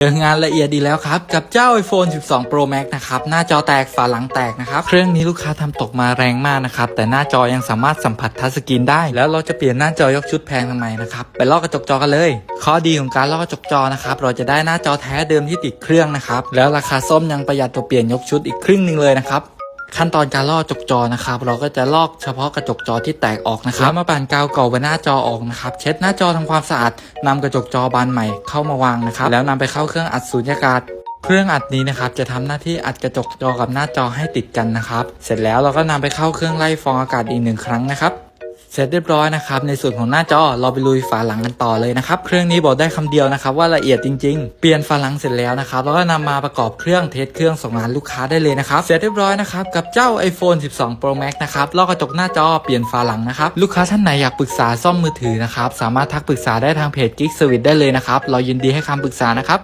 เจองานละเอียดดีแล้วครับ กับเจ้า iPhone 12 Pro Max นะครับ หน้าจอแตกฝาหลังแตกนะครับ เครื่องนี้ลูกค้าทำตกมาแรงมากนะครับ แต่หน้าจอยังสามารถสัมผัสทัชสกรีนได้ แล้วเราจะเปลี่ยนหน้าจอยกชุดแพงทำไมนะครับ ไปลอกกระจกจอกันเลย ข้อดีของการลอกกระจกจอนะครับ เราจะได้หน้าจอแท้เดิมที่ติดเครื่องนะครับ แล้วราคาส้มยังประหยัดตัวเปลี่ยนยกชุดอีกครึ่งหนึ่งเลยนะครับ ขั้นตอนการลอกกระจกจอนะครับ เราก็จะลอกเฉพาะกระจกจอที่แตกออกนะครับมาปั่นกาวเก่าบนหน้าจอออกนะครับ เช็ดหน้าจอทำความสะอาดนำกระจกจอบานใหม่เข้ามาวางนะครับ แล้วนำไปเข้าเครื่องอัดสูญญากาศเครื่องอัดนี้นะครับจะทำหน้าที่อัดกระจกจอกับหน้าจอให้ติดกันนะครับ เสร็จแล้วเราก็นำไปเข้าเครื่องไล่ฟองอากาศอีกหนึ่งครั้งนะครับ เสร็จเรียบร้อยนะครับ ในส่วนของหน้าจอเราไปลุยฝาหลังกันต่อเลยนะครับ เครื่องนี้บอกได้คำเดียวนะครับ ว่าละเอียดจริงๆ เปลี่ยนฝาหลังเสร็จแล้วนะครับแล้วก็นำมาประกอบเครื่องเทสเครื่องส่งงานลูกค้าได้เลยนะครับ เสร็จเรียบร้อยนะครับกับเจ้า iPhone 12 Pro Max นะครับลอกกระจกหน้าจอเปลี่ยนฝาหลังนะครับ ลูกค้าท่านไหนอยากปรึกษาซ่อมมือถือนะครับ สามารถทักปรึกษาได้ทางเพจ Geek Service ได้เลยนะครับ เรายินดีให้คำปรึกษานะครับ